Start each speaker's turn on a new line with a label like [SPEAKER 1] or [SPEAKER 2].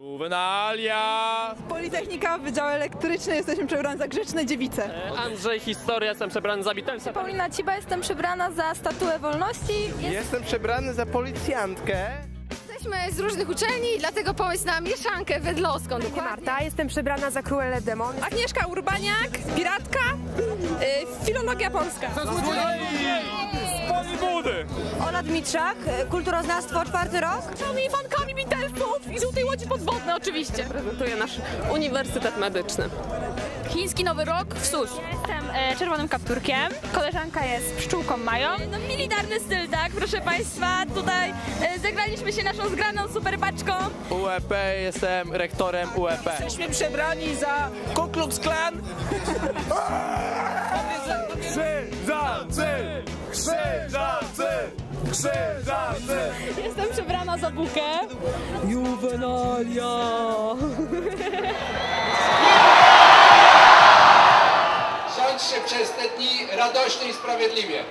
[SPEAKER 1] Juvenalia!
[SPEAKER 2] Politechnika, Wydział Elektryczny, jesteśmy przebrani za grzeczne dziewice.
[SPEAKER 3] Andrzej Historia, jestem przebrany za Beatlesa.
[SPEAKER 4] Paulina Ciba, jestem przebrana za statuę wolności.
[SPEAKER 5] Jestem przebrany za policjantkę.
[SPEAKER 6] Jesteśmy z różnych uczelni, dlatego pomysł na mieszankę wedlowską. Dokładnie.
[SPEAKER 7] Marta, jestem przebrana za Cruelle Demon.
[SPEAKER 2] Agnieszka Urbaniak, piratka, y, filologia polska.
[SPEAKER 1] Polibudy!
[SPEAKER 7] Ola Dmitrzak, kulturoznawstwo, czwarty rok.
[SPEAKER 6] Czarnymi fankami Beatlesów i żółtej łodzi podwodnej oczywiście.
[SPEAKER 3] Prezentuje nasz Uniwersytet Medyczny.
[SPEAKER 6] Chiński Nowy Rok w sus.
[SPEAKER 4] Jestem e, czerwonym kapturkiem. Koleżanka jest pszczółką Mają.
[SPEAKER 6] No militarny styl, tak, proszę Państwa. Tutaj e, zagraliśmy się naszą zgraną superbaczką.
[SPEAKER 1] UEP, jestem rektorem UEP.
[SPEAKER 8] Jesteśmy przebrani za Ku Klux Klan.
[SPEAKER 1] Krzyżacy!
[SPEAKER 6] Jestem przebrana za bukę.
[SPEAKER 9] Rządźcie przez te dni radośnie i sprawiedliwie.